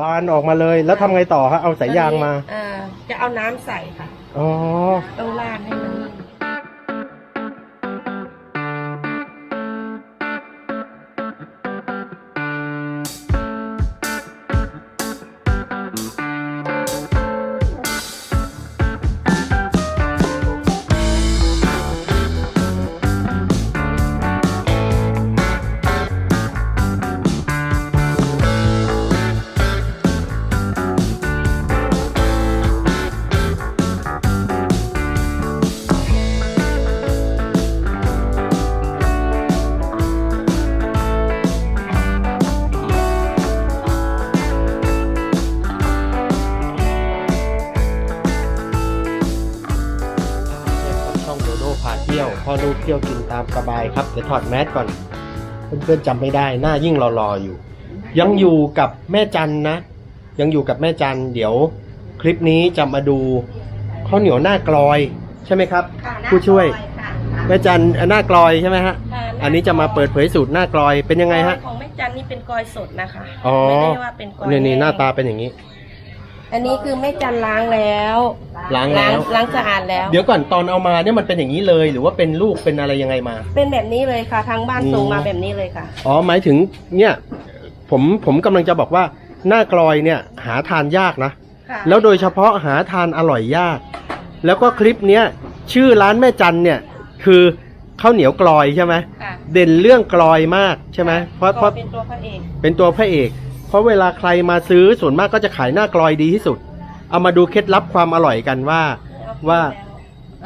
บานออกมาเลย แล้วทำไงต่อฮะ เอาสายยางมา อ่าจะเอาน้ำใส่ค่ะ อ๋อ ต้องราดให้ อลูกเที่ยวกินตามสบายครับ เดี๋ยวถอดแมสก่อน เพื่อนๆจำไม่ได้ หน้ายิ่งรอๆอยู่ ยังอยู่กับแม่จันนะ ยังอยู่กับแม่จันเดี๋ยวคลิปนี้จะมาดูข้าวเหนียวหน้ากลอยใช่ไหมครับ ค่ะผู้ช่วยค่ะแม่จันหน้ากลอยใช่ไหมฮะ ค่ะอันนี้จะมาเปิดเผยสูตรหน้ากลอยเป็นยังไงฮะ ของแม่จันนี่เป็นกอยสดนะคะอ๋อ ไม่ได้ว่าเป็นกอยนี่นี่แห้งหน้าตาเป็นอย่างนี้ อันนี้คือแม่จันล้างแล้วล้างแล้ว ล้างสะอาดแล้ว เดี๋ยวก่อนตอนเอามาเนี่ยมันเป็นอย่างนี้เลย หรือว่าเป็นลูกเป็นอะไรยังไงมา เป็นแบบนี้เลยค่ะ ทางบ้านอืมส่งมาแบบนี้เลยค่ะ อ๋อหมายถึงเนี่ยผมผมกำลังจะบอกว่าหน้ากลอยเนี่ยหาทานยากนะ ค่ะ แล้วโดยเฉพาะหาทานอร่อยยาก แล้วก็คลิปเนี้ยชื่อร้านแม่จันเนี่ยคือข้าวเหนียวกลอยใช่ไหมค่ะเด่นเรื่องกลอยมากใช่ไหมเพราะเพก็ราะเป็นตัวพระเอกเป็นตัวพระเอก เพราะเวลาใครมาซื้อส่วนมากก็จะขายหน้ากลอยดีที่สุด เอามาดูเคล็ดลับความอร่อยกันว่าว่า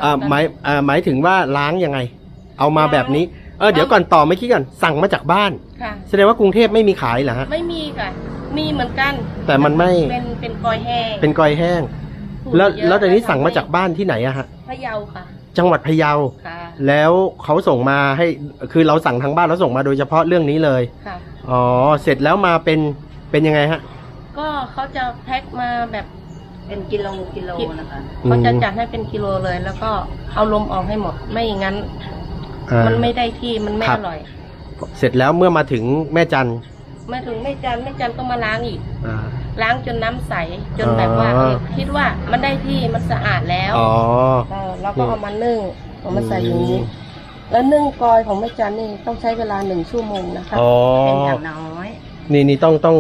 อ่าหมายอ่าหมายถึงว่าล้างยังไง เอามาแบบนี้เออเดี๋ยวก่อนต่อไม่คิดก่อนสั่งมาจากบ้าน ค่ะ แสดงว่ากรุงเทพไม่มีขายเหรอฮะ ไม่มีค่ะ มีเหมือนกันแต่มันไม่ เป็นเป็นกอยแห้งเป็นกลอยแห้ง ถูกแล้วเยอะแล้วตอนนี้สั่งมาจากบ้านที่ไหนอะฮะ พะเยาค่ะ จังหวัดพะเยา ค่ะแล้วเขาส่งมาให้คือเราสั่งทางบ้านแล้วส่งมาโดยเฉพาะเรื่องนี้เลยค่ะ อ๋อเสร็จแล้วมาเป็น เป็นยังไงฮะ ก็เขาจะแพ็คมาแบบเป็นกิโลกิโลนะคะเขาจะจัดให้เป็นกิโลเลย แล้วก็เอาลมออกให้หมด ไม่อย่างนั้นอ่ามันไม่ได้ที่มันไม่ครัอบร่อย เสร็จแล้วเมื่อมาถึงแม่จันมาถึงแม่จันแม่จันต้องมาล้างอีกอ่าล้างจนน้ำใสจนแบบว่าอ๋อเออคิดว่ามันได้ที่มันสะอาดแล้วอ๋อเออแล้วก็เอามานึ่งเอามาใส่อย่างนี้แล้วนึ่งกอยของแม่จันนี่ต้องใช้เวลาหนึ่งชั่วโมงนะคะอ๋อเป็นอย่างน้อย นี่นี่ต้องต้อง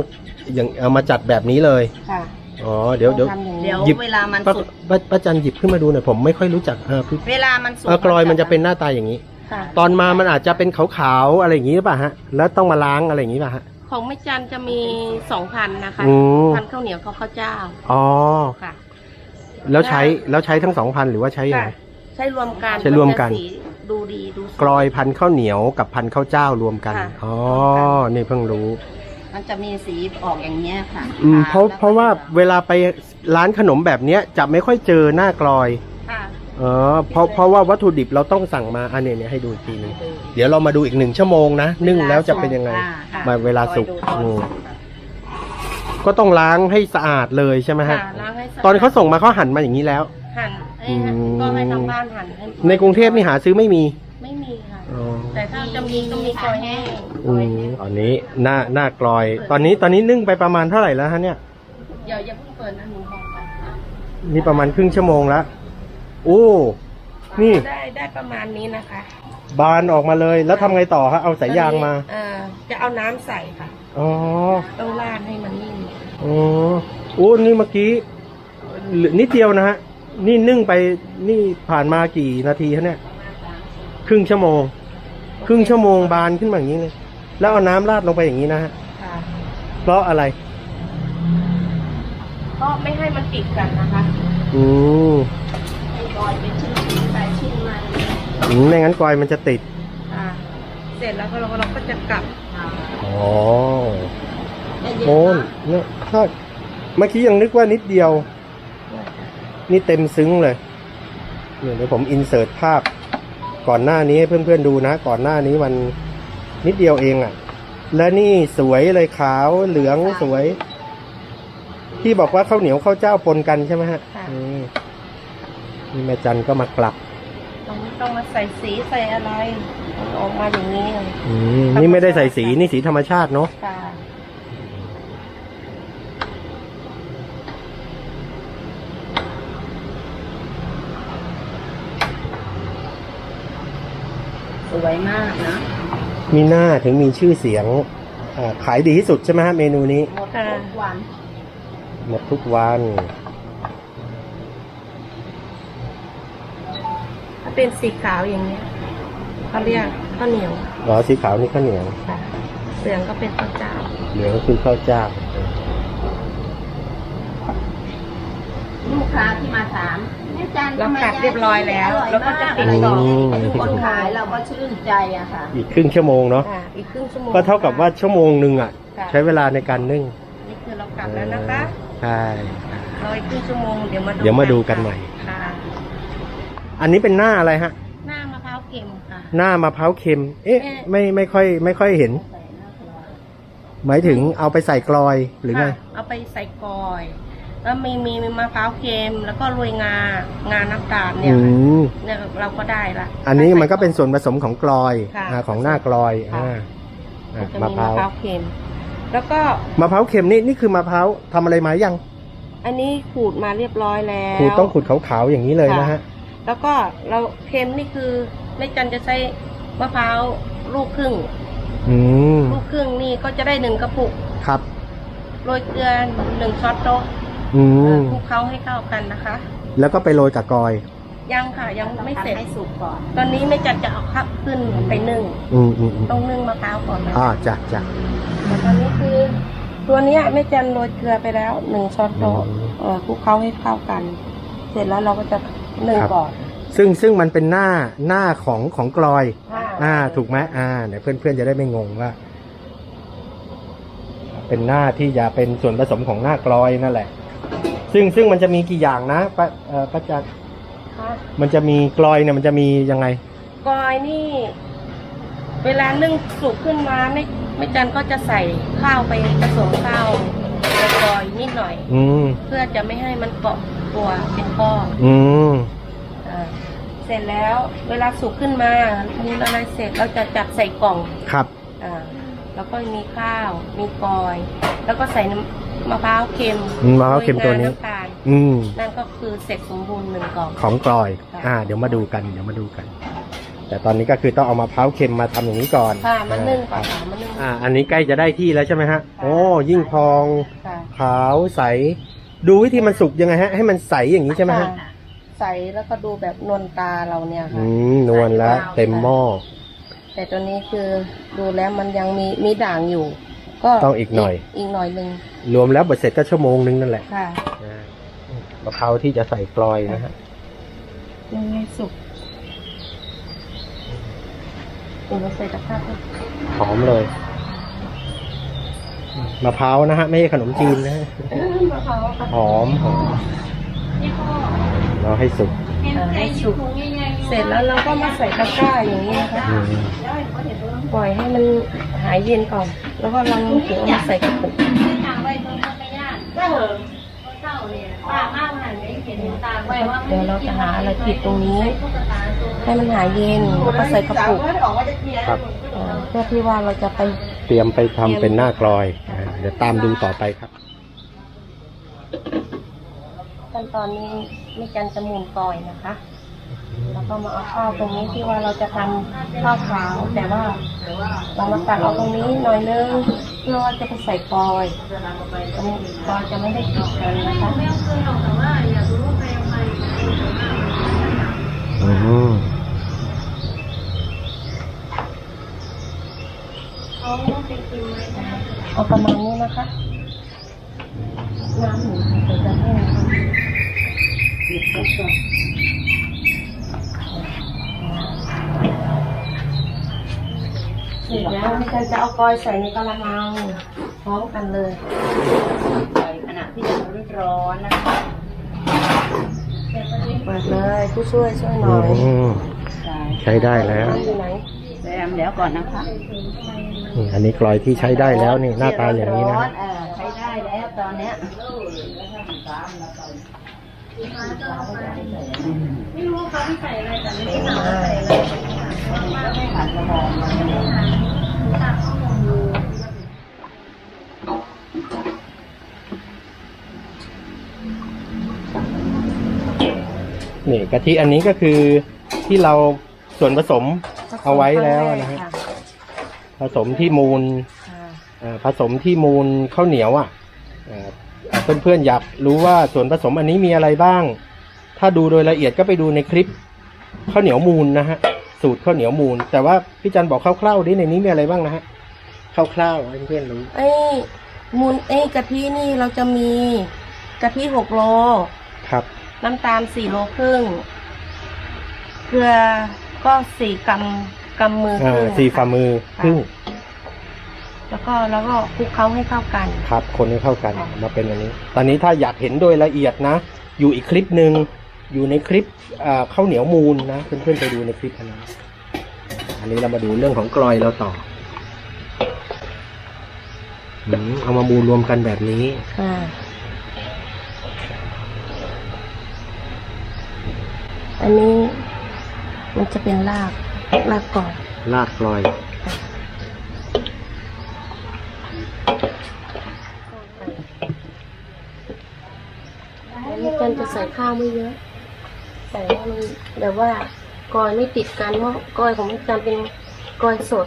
อย่างเอามาจัดแบบนี้เลย ค่ะอ๋อ เดี๋ยวเดี๋ยว ต้องทำอย่างนี้เดี๋ยวหยิบ เวลามันป้าสุกป้าป้าจันหยิบขึ้นมาดูหน่อยผมไม่ค่อยรู้จักเออพี่เวลามันสุกเออกลอยมันจะเป็นหน้าตาอย่างนี้ ค่ะ ตอนมามันอาจจะเป็นขาวๆอะไรอย่างนี้หรือเปล่าฮะ แล้วต้องมาล้างอะไรอย่างนี้ป่ะฮะ ของแม่จันจะมีสองพันนะคะอืม พันข้าวเหนียวข้าวข้าวเจ้าอ๋อ ค่ะ แล้วใช้แล้วใช้ทั้งสองพันหรือว่าใช้ยังค่ะไงใช้รวมกันใช้รวมกัน จะสีดูดีดูสวย กลอยพันข้าวเหนียวกับพันข้าวเจ้ารวมกัน ค่ะ อ๋อรวมกันนี่เพิ่งรู้ มันจะมีสีออกอย่างเงี้ยค่ะอืมเพราะแล้วก็เพราะว่าเวลาไปร้านขนมแบบเนี้ยจะไม่ค่อยเจอหน้ากลอยค่ะเออเพราะเพราะว่าวัตถุดิบเราต้องสั่งมาอันนี้เนี่ยให้ดูอีกทีหนึงเดี๋ยวเรามาดูอีกหนึ่งชั่วโมงนะนึ่งแล้วจะเป็นยังไงอ่ค่ะมาเวลาสุกคอยดูตอนอืมสุกก็ต้องล้างให้สะอาดเลยใช่ไหมฮะค่ะล้างให้สะอาด ตอนเขาส่งมาเขาหั่นมาอย่างนี้แล้ว หั่นเอ้ยอืม ก็ให้ทางบ้านหั่นให้ในกรุงเทพนี่หาซื้อไม่มี ไม่มีค่ะ อ๋อแต่ถ้าจะมีก็มีกอยแห้งอืมอันนี้หน้าหน้ากลอย ตอนนี้ตอนนี้นึ่งไปประมาณเท่าไหร่แล้วฮะเนี่ย เดี๋ยวอย่าเพิ่งเปิดนะหนูบอกก่อนนี่ประมาณครึ่งชั่วโมงแล้วโอ้ นี่ ได้ได้ประมาณนี้นะคะบานออกมาเลย แล้วทำไงต่อฮะเอาสายยางมา เอ่อจะเอาน้ำใส่ค่ะ อ๋อ ต้องราดให้มันนิ่มอ๋อโอ้นี่เมื่อกี้เหลือนิดเดียวนะฮะ นี่นึ่งไปนี่ผ่านมากี่นาทีฮะเนี่ย ครึ่งชั่วโมง ครึ่งชั่วโมงบานขึ้นมาอย่างนี้เลย แล้วเอาน้ำราดลงไปอย่างนี้นะฮะค่ะเพราะอะไร ก็ไม่ให้มันติดกันนะคะอืมให้กอยเป็นชิ้นๆไปชิ้นมาอืมไม่งั้นกลอยมันจะติดอ่าเสร็จแล้วก็เราเราก็จะกลับอ๋อโอ้นเนี่ยถ้าเมื่อกี้ยังนึกว่านิดเดียว นี่เต็มซึ้งเลยเนี่ยเดี๋ยวผมอินเสิร์ตภาพ ก่อนหน้านี้ให้เพื่อนๆดูนะ ก่อนหน้านี้มันนิดเดียวเองอะ่ะ และนี่สวยเลยขาวเหลืองสวย ที่บอกว่าข้าวเหนียวข้าวเจ้าปนกันใช่ไหมฮะค่ะอืมนี่แม่จันก็มากลับเราไม่ต้องมาใส่สีใส่อะไรมันออกมาอย่างนี้เลยอืมนี่ไม่ได้ใส่สีนี่สีธรรมชาติเนาะ ค่ะ วยมากนะ มีหน้าถึงมีชื่อเสียงอ่าขายดีที่สุดใช่ไหมฮะเมนูนี้ หมดทุกวัน หมดทุกวันถ้าเป็นสีขาวอย่างเนี้ยเขาเรียกข้าวเหนียวอ๋อสีขาวนี่ข้าวเหนียวค่ะเหลืองก็เป็นข้าวเจ้าเหลืองก็คือข้าวเจ้า ลูกค้าที่มาถามแม่จัน เรากัดเรียบร้อยแล้ว แล้วก็จะปิดอะไรกล่องคนขายเราก็ชื่นใจอะค่ะอีกครึ่งชั่วโมงเนาะค่ะอีกครึ่งชั่วโมงก็เท่ากับว่าชั่วโมงหนึ่งอะค่ะ ใช้เวลาในการนึ่งนี่คือเรากลับแล้วนะคะใช่รออีกครึ่งชั่วโมงเดี๋ยวมาดูเดี๋ยวมาดูกันใหม่ ค่ะอันนี้เป็นหน้าอะไรฮะ หน้ามะพร้าวเค็มค่ะ หน้ามะพร้าวเค็ม เอ๊ะแม่ไม่ไม่ค่อยไม่ค่อยเห็น หมายถึงเอาไปใส่กลอยหรือไงค่ะเอาไปใส่กอย แล้วมีมีมีมะพร้าวเค็มแล้วก็โรยงางาน้ำตาลเนี่ยอืค่ะมเนี่ยเราก็ได้ละ อันนี้มันก็เป็นส่วนผสมของกลอยค่ะอ่าของหน้ากลอยค่ะ อ่าอะจะมะมีพร้ามะวพร้าวเค็ม แล้วก็มะพร้าวเค็มนี่นี่คือมะพร้าวทำอะไรมายังอันนี้ขูดมาเรียบร้อยแล้ว ขูดต้องขูดขาวๆอย่างนี้เลยนะฮะ แล้วก็เราเค็มนี่คือแม่จันจะใช้มะพร้าวลูกครึ่ง อืมลูกครึ่งนี่ก็จะได้หนึ่งกระปุกครับ โรยเกลือหนึ่งช้อนโต๊ะ อืเอ่อมคลุกเคล้าให้เข้ากันนะคะ แล้วก็ไปโรยกับกลอย ยังค่ะยังไม่เสร็จ ให้สุกก่อนตอนนี้แม่จันจะเอาข้าวขึ้นไปนึ่งอืมอืมอืมต้องนึ่งมะพร้าวก่อนนะอ่าจ้ะจ้ะ แต่ตอนนี้คือ ตัวเนี้ยแม่จันโรยเกลือไปแล้วหนึ่งช้อนโต๊ะอืมเออคลุกเคล้าให้เข้ากัน เสร็จแล้วเราก็จะนึ่งครับ ก่อนซึ่งซึ่งมันเป็นหน้าหน้าของของกลอยค่ะอ่า ถูกไหมอ่าเดี๋ยวเพื่อนเพื่อนๆจะได้ไม่งงว่า เป็นหน้าที่จะเป็นส่วนผสมของหน้ากลอยนั่นแหละ ซึ่งซึ่งมันจะมีกี่อย่างนะป้าเอ่อป้าจันค่ะมันจะมีกลอยเนี่ยมันจะมียังไง กอยนี่ เวลานึ่งสุกขึ้นมาไม่ไม่จันก็จะใส่ข้าวไปผสมข้าวในกอยนิดหน่อย อืม เพื่อจะไม่ให้มันเกาะตัวเป็นก้อนอืม อ่าเสร็จแล้วเวลาสุกขึ้นมามูนอะไรเสร็จเราจะจัดใส่กล่องครับอ่า แล้วก็มีข้าว มีกอย แล้วก็ใส่น้ำมะพร้าวเค็มอืมมะพร้าวเค็มตัวนี้ โรยงาำตาลอืม นั่นก็คือเสร็จสมบูรณ์หนึ่งกล่อง ของกลอย ค่ะ อ่า เดี๋ยวมาดูกัน เดี๋ยวมาดูกัน แต่ตอนนี้ก็คือต้องเอามะพร้าวเค็มมาทำอย่างนี้ก่อนค่ะมันนึ่งก่อนอ่าค่ะมันนึ่ง อ่า อันนี้ใกล้จะได้ที่แล้วใช่ไหมฮะ โอ้ ยิ่งทอง ค่ะขาวใส ดูวิธีมันสุกยังไงฮะ ให้มันใสอย่างนี้ใช่ไหมฮะ ค่ะใส่แล้วก็ดูแบบนวลตาเราเนี่ยอืค่ะ ม นวลแล้ว เต็มหม้อ แต่ตัวนี้คือดูแล้วมันยังมีมีด่างอยู่ ก็ต้องอีกหน่อย อีกหน่อยหนึ่งรวมแล้วเบ็ดเสร็จก็ชั่วโมงนึงนั่นแหละค่ะอ่ามะพร้าวที่จะใส่กลอยนะฮะยังไม่สุกเดี๋ยวเราใส่ตะกร้าไปหอมเลยมะพร้าวนะฮะไม่ใช่ขนมจีนนะฮะมะพร้าวค่ะหอมหอมเราให้สุกอ่าให้สุก เสร็จแล้วเราก็มาใส่ตะกร้าอย่างนี้นะคะอืมปล่อยให้มันหายเย็นก่อน แล้วก็ลังถึงเอามาใส่กระปุกเดี๋ยวเราจะหาอะไรปิดตรงนี้ ให้มันหายเย็นแล้วก็ใส่กระปุกครับอ่าเพื่อที่ว่าเราจะไปเตรียมไปทำเป็นหน้ากลอยอ่าเดี๋ยวตามดูต่อไปครับขั้นตอนนี้ไม่จันจะหมุนกอยนะคะ แล้วก็มาเอาข้าวตรงนี้ที่ว่าเราจะทำข้าวขาวแต่ว่าเรามาตัดเอาตรงนี้หน่อยนึงเพื่อว่าจะไปใส่กอยตรงนี้กอยจะไม่ได้ติดกันนะคะอืมเอาประมาณนี้นะคะน้ำหมูเดี๋ยวจะแห้งเสร็จ แล้วไม่จันจะเอากอยใส่ในกะละมังพร้อมกันเลยใส่ขณะที่ยังร้อนๆนะคะเปิดเลยผู้ช่วยช่วยหน่อือยมใช่ใช้ได้แล้วอยู่ไหนแซมเดี๋ยวก่อนนะคะนี่อันนี้กลอยที่ใช้ได้แล้วนี่หน้าตาอย่างนี้นะร้อนๆเออใช้ได้แล้วตอนเนี้ย นี่กะทิอันนี้ก็คือที่เราส่วนผสมเอาไว้แล้วนะฮะค่ผสมที่มูลค่ะเอ่อผสมที่มูลข้าวเหนียวอะเอ่อเพื่อนๆอยากรู้ว่าส่วนผสมอันนี้มีอะไรบ้าง ถ้าดูโดยละเอียดก็ไปดูในคลิปข้าวเหนียวมูลนะฮะ สูตรข้าวเหนียวมูล แต่ว่าพี่จันบอกคร่าวๆดิในนี้มีอะไรบ้างนะฮะคร่าวๆให้เพื่อนๆรู้ไอ้มูลไอ้กะทินี่เราจะมีกะทิหกโล ครับ น้ำตาลสี่โลครึ่ง เกลือก็สี่กำกำมือคอ่ารึ่งสี่ฝ่ามือครึ่งแล้วก็แล้วก็คลุกเคล้าให้เข้ากัน ครับ คนให้เข้ากันค่ะมาเป็นอันนี้ ตอนนี้ถ้าอยากเห็นโดยละเอียดนะ อยู่อีกคลิปหนึ่ง อยู่ในคลิปอ่าข้าวเหนียวมูลนะเพื่อนๆไปดูในคลิปอันนั้นอันนี้เรามาดูเรื่องของกลอยเราต่ออืมเอามามูลรวมกันแบบนี้ค่ะอันนี้มันจะเป็นรากรากก่อนลากกลอยแล้วนี่กันจะใส่ข้าวไม่เยอะใส่ให้มันแบบว่ากอยไม่ติดกันเพราะกอยของมันจะเป็นกอยสด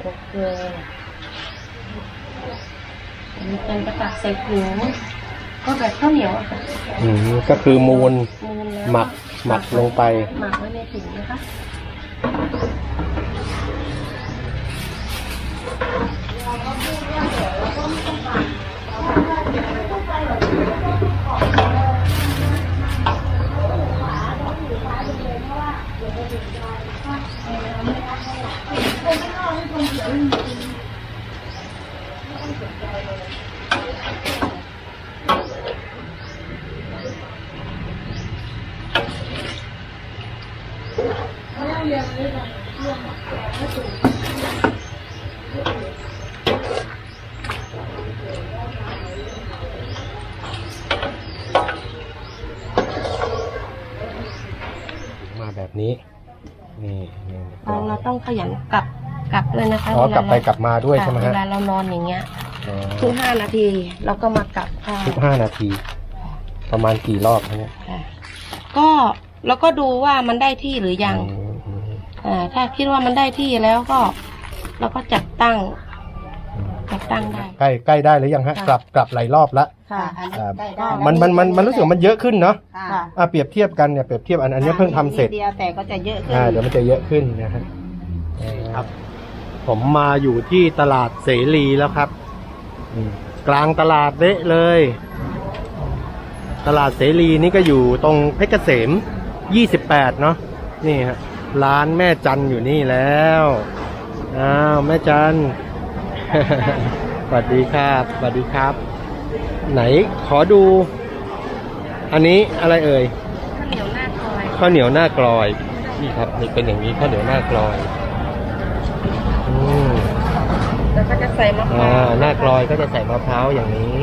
โอเคอันนี้เป็นประกาศใส่ถุงก็แบบข้าวเหนียวอะค่ะ อืมก็คือมูลมูลแล้วหมัก หมักลงไป หมักไว้ในถุงนะคะ มาแบบนี้ นี่นี่ เราเราต้องข ยันกลับกลับด้วยนะคะอ๋อเวากลับไปกลับมาด้วยใช่ไหมค่ะฮะเวลาเรานอนอย่างเงี้ยอ๋อทุกห้านาทีเราก็มากลับค่ะทุกห้านาที ประมาณกี่รอบคะเนี่ยค่ะก็เราก็ดูว่ามันได้ที่หรือยังอืมอืมอ่าถ้าคิดว่ามันได้ที่แล้วก็เราก็จัดตั้งจัดตั้งได้ใกล้ใกล้ได้หรือยังฮะค่ะกลับกลับหลายรอบละค่ะอ่าได้ได้มันมันมันมันรู้สึกว่ามันเยอะขึ้นเนาะค่ะค่ะอะเปรียบเทียบกันเนี่ยเปรียบเทียบอันอันนี้เพิ่งทำเสร็จนิดเดียวแต่ก็จะเยอะขึ้นอ่าเดี๋ยวมันจะเยอะขึ้นนะฮะ ครับ ผมมาอยู่ที่ตลาดเสรีแล้วครับอืมกลางตลาดเละเลย ตลาดเสรีนี่ก็อยู่ตรงเพชรเกษม 28 เนาะนี่ฮะร้านแม่จันอยู่นี่แล้วอ้าวแม่จันสวัสดีครับสวัสดีครับ ไหนขอดู อันนี้อะไรเอ่ยข้าวเหนียวหน้าคอยข้าวเหนียวหน้ากลอยนี่ครับนี่เป็นอย่างนี้ข้าวเหนียวหน้ากลอย ใส่มะพร้าอ่าวหน้ากลอยก็จะใส่มะพร้าวอย่างนี้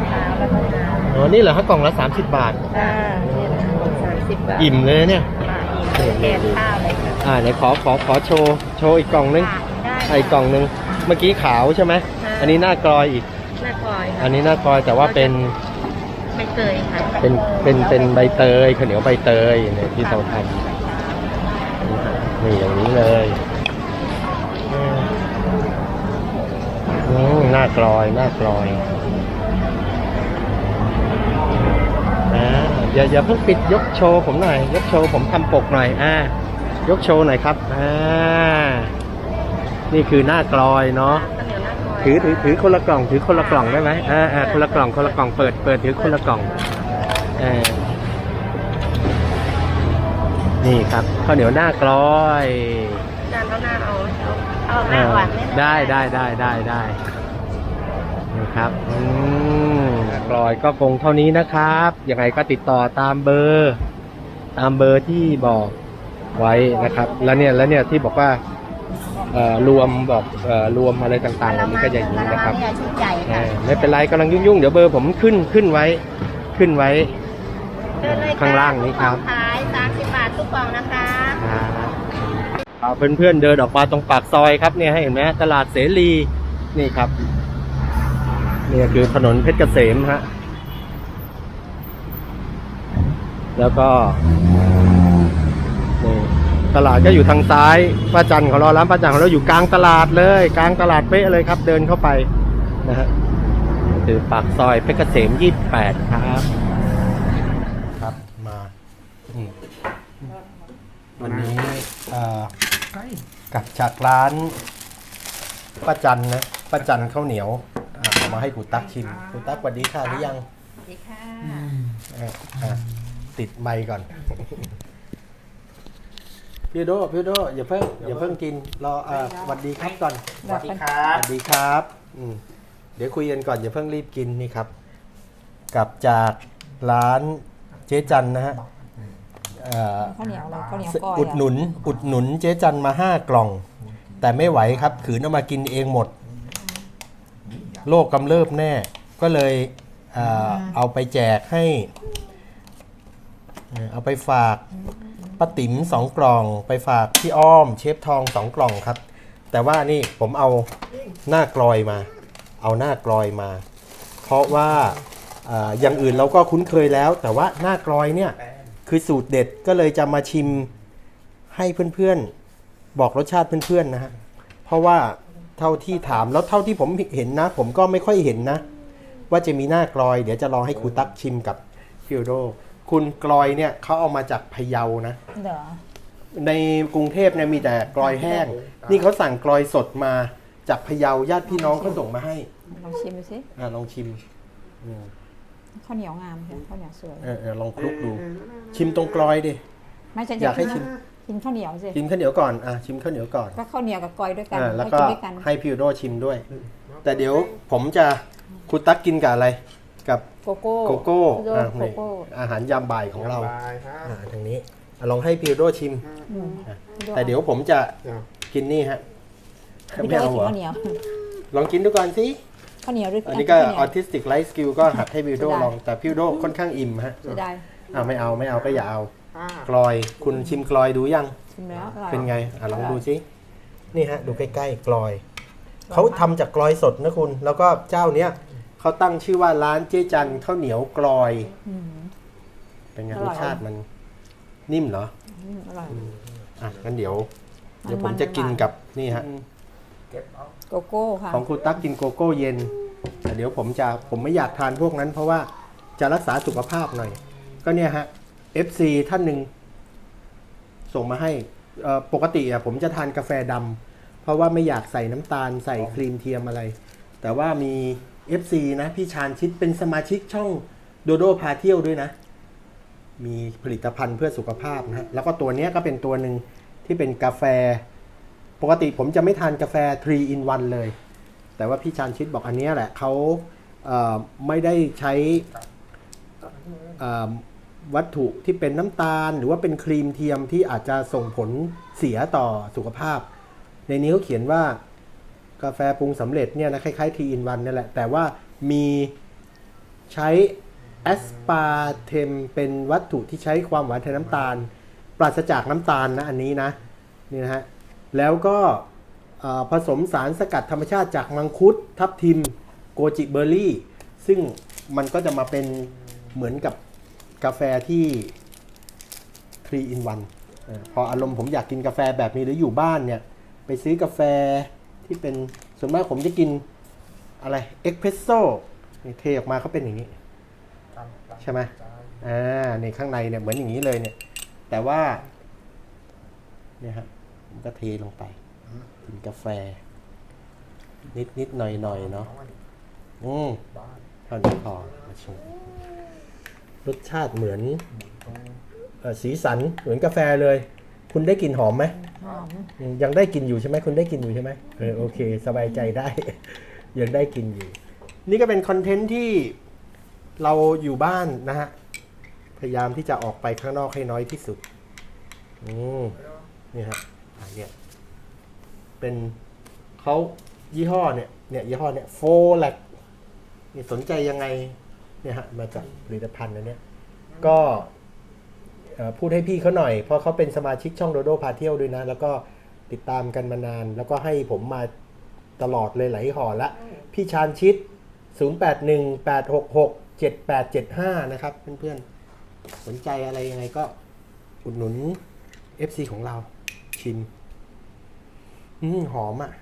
มะพร้าวแล้วก็น้อ๋อนี่เหรอฮะกล่องละ 30 บาทำอ่านี่แหละสามสิบบาทอิ่มเลยเนี่ยอ่าอิ่มแทนข้าวเลยค่ะ อ่าเดี๋ยวขอขอขอโชว์โชว์อีกกล่องนึงได้อะอีกกล่องนึงเมื่อกี้ขาวใช่ไหมค่ะอันนี้หน้ากลอยอีก หน้ากลอยอันนี้หน้ากลอยแต่ว่าเป็นใบเตยค่ะเป็นเป็นเป็นใบเตยข้าวเหนียวใบเตยเนี่ยที่เราทำนี่อย่างนี้เลย หน้ากลอยหน้ากลอยอ่าอย่าอย่าเพิ่งปิดยกโชว์ผมหน่อย ยกโชว์ผมทำปกหน่อยอ่ายกโชว์หน่อยครับอ่านี่คือหน้ากลอยเนาะข้าวเหนียวหน้ากลอยถือถือถือคนละกล่อง ถือคนละกล่องได้ไหมอ่าอ่าคนละกล่องคนละกล่องเปิดเปิดถือคนละกล่องเออนี่ครับข้าวเหนียวหน้ากลอยจานเอาหน้าเอาเอาเอาหน้าหวานไหมได้ได้ได้ได้ได้ นี่ครับอืมหน้ากลอยก็คงเท่านี้นะครับยังไงก็ติดต่อตามเบอร์ ตามเบอร์ที่บอกไว้นะครับ แล้วเนี่ยแล้วเนี่ยที่บอกว่าเอ่อรวมบอกเอ่อรวมอะไรต่างๆอันนี้ก็จะอย่างนี้นะครับเนี่ยชุดใหญ่เอค่ะอไม่เป็นไรกำลังยุ่งๆ เดี๋ยวเบอร์ผมขึ้นขึ้นไว้ ขึ้นไว้ เดินเลยข้างล่างนี้ครับ ขายสามสิบบาททุกกล่องนะคะครับพาเพื่อนๆเดินออกมาตรงปากซอยครับเนี่ยให้เห็นไหมตลาดเสรีนี่ครับ นี่คือถนนเพชรเกษมฮะ แล้วก็นี่ตลาดก็อยู่ทางซ้ายป้าจันของเราร้านป้าจันของเราอยู่กลางตลาดเลย กลางตลาดเป๊ะเลยครับ เดินเข้าไปนะฮะนี่คือปากซอยเพชรเกษมยี่แปดครับ ครับมาอืมวันนี้เอ่อกลับจากร้านป้าจันนะป้าจันข้าวเหนียวอะเอา มาให้กูตักชิมกูตักสวัสดีค่ะหรือยังดีค่ะอะอะติดไมค์ก่อน พี่โดพี่โดอย่าเพิ่งอย่าเพิ่งกินรออ่าสวัสดีครับก่อนสวัสดีครับสวัสดีครับอืมเดี๋ยวคุยกันก่อนอย่าเพิ่งรีบกินนี่ครับ กลับจากร้านเจ๊จันนะฮะเอ่อ ข้าวเหนียวอะไรข้าวเหนียวก้อยอุดหนุนอุดหนุนเจ๊จันมาห้ากล่อง แต่ไม่ไหวครับขืนเอามากินเองหมด โรคกำเริบแน่ ก็เลยเอ่อเอาไปแจกให้เอ่อเอาไปฝากป้าติ๋มสองกล่อง ไปฝากพี่อ้อม เชฟทองสองกล่องครับ แต่ว่านี่ผมเอาหน้ากลอยมา เอาหน้ากลอยมา เพราะว่าเอ่ออย่างอื่นเราก็คุ้นเคยแล้ว แต่ว่าหน้ากลอยเนี่ยคือสูตรเด็ดก็เลยจะมาชิมให้เพื่อนๆ บอกรสชาติเพื่อนๆนะฮะ เพราะว่า เท่าที่ถามแล้วเท่าที่ผมเห็นนะ ผมก็ไม่ค่อยเห็นนะ ว่าจะมีหน้ากลอย เดี๋ยวจะลองให้ครูตักชิมกับฟิวโด คุณกลอยเนี่ยเขาเอามาจากพะเยานะเหรอในกรุงเทพเนี่ยมีแต่กลอยแห้ง นี่เขาสั่งกลอยสดมาจากพะเยาญาติพี่น้องเขาส่งมาให้ลองชิมดูสิอะลองชิมอืมข้าวเหนียวงามใช่ข้าวเหนียวสวย เออเออลองคลุกดู ชิมตรงกลอยดิไม่ใช่อยากให้ชิม กินข้าวเหนียวสิชิมข้าวเหนียวก่อนอะชิมข้าวเหนียวก่อนก็ข้าวเหนียวกับกอยด้วยกันอ่าแล้วให้ก็กินด้วยกันให้พิวโดชิมด้วย แต่เดี๋ยวผมจะคุณตักกินกับอะไร กับโกโก้โกโก้โยอะโกนี่โก้อาหารยามบ่ายของเราอ่าทางนี้อะลองให้พิวโดชิมอืมแต่เดี๋ยวผมจะกินนี่ฮะพี่ไม่โดเอากินเหรอข้าวเหนียวลองกินดูก่อนสิ ข้าวเหนียวด้วยอันนี้ก็ข้าวเหอนีอยวทิสติกไลฟ์สกิลก็หัดให้พิวโดลองแต่พิวโดค่อนข้างอิ่มฮะเสียดายอ่าไม่เอาไม่เอาก็อย่าเอา กลอยคุณชิมกลอยดูยัง ชิมแล้วอร่อยเป็นไงอะลองดูสินี่ฮะดูใกล้ๆกลอย เขาทำจากกลอยสดนะคุณ แล้วก็เจ้าเนี้ยเขาตั้งชื่อว่าร้านเจ๊จันข้าวเหนียวกลอย อืม เป็นไงอรร่อย สชาติมันนิ่มเหรอ อืมอร่อย อะงั้นเดี๋ยว เดี๋ยวผมมันๆจะกินหวานๆ กับนี่ฮะโกโก้ค่ะ ของคุณตั๊กกินโกโก้เย็นแต่เดี๋ยวผมจะผมไม่อยากทานพวกนั้น เพราะว่าจะรักษาสุขภาพหน่อย ก็เนี่ยฮะ FC ท่านหนึ่งส่งมาให้ปกติอะผมจะทานกาแฟดำเพราะว่าไม่อยากใส่น้ำตาลใส่ครีมเทียมอะไร แต่ว่ามี FC นะพี่ชาญชิดเป็นสมาชิกช่องโดโดพาเที่ยวด้วยนะ มีผลิตภัณฑ์เพื่อสุขภาพนะฮะแล้วก็ตัวนี้ก็เป็นตัวหนึ่งที่เป็นกาแฟ ปกติผมจะไม่ทานกาแฟ 3 in 1 เลย แต่ว่าพี่ชานชิดบอกอันนี้แหละเขาเไม่ได้ใช้อ่อ วัตถุที่เป็นน้ำตาล หรือว่าเป็นครีมเทียมที่อาจจะส่งผลเสียต่อสุขภาพ ในนี้เขาเขียนว่ากาแฟปรุงสำเร็จเนี่ยนะคล้ายๆ3 in 1นี่แหละ แต่ว่ามีใช้แอสปาเทมเป็นวัตถุที่ใช้ความหวานแทนน้ำตาล ปราศจากน้ำตาลนะอันนี้นะนี่นะฮะแล้วก็ผสมสารสกัดธรรมชาติจากมังคุด ทับทิม โกจิเบอร์รี่ ซึ่งมันก็จะมาเป็นเหมือนกับ กาแฟที่3 in 1เออพออารมณ์ผมอยากกินกาแฟแบบนี้หรืออยู่บ้านเนี่ย ไปซื้อกาแฟที่เป็นส่วนมากผมจะกินอะไรเอ็กเพรสโซ่นี่เทออกมาเขาเป็นอย่างนี้ ใช่ไหมอ่าในข้างในเนี่ยเหมือนอย่างนี้เลยเนี่ย แต่ว่าเนี่ยฮะผมก็เทลงไปกินกาแฟ นิดนิดหน่อยหน่อยเนาะอืมเท่านี้พอมาชม รสชาติเหมือนเอ่อสีสันเหมือนกาแฟเลย คุณได้กลิ่นหอมไหมหอมอืมยังได้กินอยู่ใช่ไหมคุณได้กินอยู่ใช่ไหมเออโอเค สบายใจได้ ยังได้กินอยู่ นี่ก็เป็นคอนเทนต์ที่เราอยู่บ้านนะฮะ พยายามที่จะออกไปข้างนอกให้น้อยที่สุดอืมนี่ฮะอ่าเนี่ยเป็นเขายี่ห้อเนี่ยเนี่ยยี่ห้อเนี่ยโฟแลกนี่สนใจยังไง เนี่ยฮะมาจากผลิตภัณฑ์อันเนี้ยก็เอ่อพูดให้พี่เขาหน่อย เพราะเขาเป็นสมาชิกช่องโดโดพาเที่ยวด้วยนะ แล้วก็ติดตามกันมานาน แล้วก็ให้ผมมาตลอดเลยหลายห่อละ พี่ชานชิด 0818667875 นะครับเพื่อนๆ สนใจอะไรยังไงก็อุดหนุน FC ของเราชิม อืมหอมอะ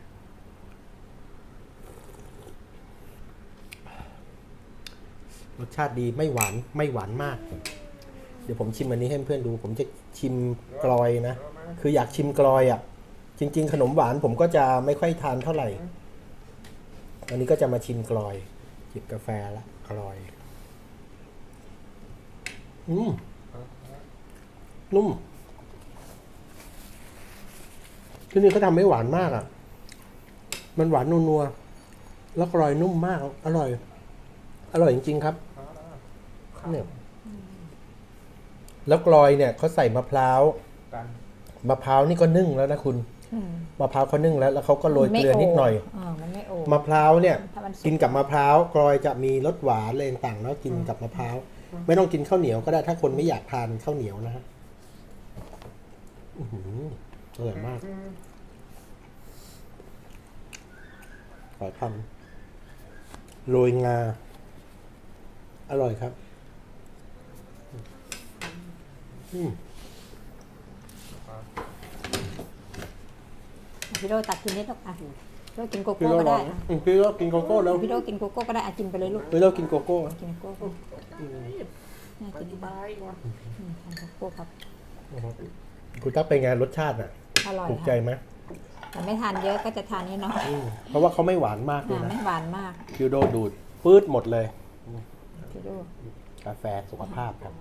รสชาติดีไม่หวานไม่หวานมาก เดี๋ยวผมชิมอันนี้ให้เพื่อนดู ผมจะชิมกลอยนะ คืออยากชิมกลอยอะ จริง ๆ ขนมหวานผมก็จะไม่ค่อยทานเท่าไหร่ อันนี้ก็จะมาชิมกลอยจิบกาแฟละกลอย อืมนุ่มที่นี่เขาทำไม่หวานมากอะ มันหวานนัวๆแล้วกลอยนุ่มมาก อร่อย อร่อยจริงๆครับ เนี่ยแล้วกลอยเนี่ยเขาใส่มะพร้าวมะพร้าวนี่ก็นึ่งแล้วนะคุณอืมมะพร้าวเขานึ่งแล้ว แล้วเขาก็โรยเกลือนิดหน่อยอ่ามันไม่โอมะพร้าวเนี่ยถ้ามันสุกกินกับมะพร้าวกลอยจะมีรสหวานอะไรต่างๆแล้วกินกับมะพร้าวไม่ต้องกินข้าวเหนียวก็ได้ถ้าคนไม่อยากทานข้าวเหนียวนะฮะอื้อหืออร่อยมากขอทำโรยงา อร่อยครับ อืม พี่โดตัดกินนิดหรอกอะพี่โดกินโกพี่โก้โรก็ลอได้งอะอืมพี่โรกินโกโก้แล้วพี่โดกินโกโก้ก็ได้อะกินไปเลยลูกพี่โรกินโกโก้กินโกโก้แม่กินไปอืมทานโกโก้ครับคุณตั๊กเป็นไงรสชาติอะอร่อยถูกใจค่ะไหมแต่ไม่ทานเยอะก็จะทานนิดหน่อยอืมเพราะว่าเขาไม่หวานมากเลยอ่านะไม่หวานมากคิวโดดูดปื๊ดหมดเลย พี่โดกาแฟสุขภาพครับ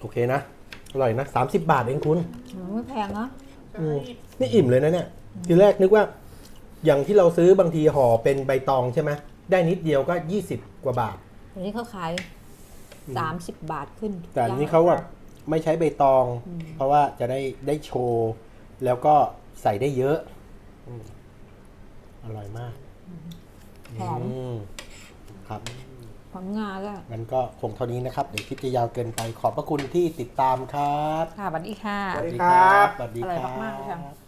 โอเคนะ อร่อยนะสามสิบบาทเองคุณอืมไม่แพงเนาะอืมนี่อิ่มเลยนะเนี่ย ทีแรกนึกว่า อย่างที่เราซื้อบางทีห่อเป็นใบตองใช่ไหมได้นิดเดียวก็ยี่สิบกว่าบาทอันนี้เขาขายสามสิบบาทขึ้นทุกแต่อันนี้จ้เขาแบบไม่ใช้ใบตอง เพราะว่าจะได้ได้โชว์ แล้วก็ใส่ได้เยอะอืมอร่อยมาก หอมอืมครับ หอมงาก็งั้นก็คงเท่านี้นะครับ เดี๋ยวคลิปจะยาวเกินไปขอบพระคุณที่ติดตามครับ ค่ะสวัสดีค่ะ สวัสดีครับ สวัสดีอร่อยครับมากๆเลยค่ะ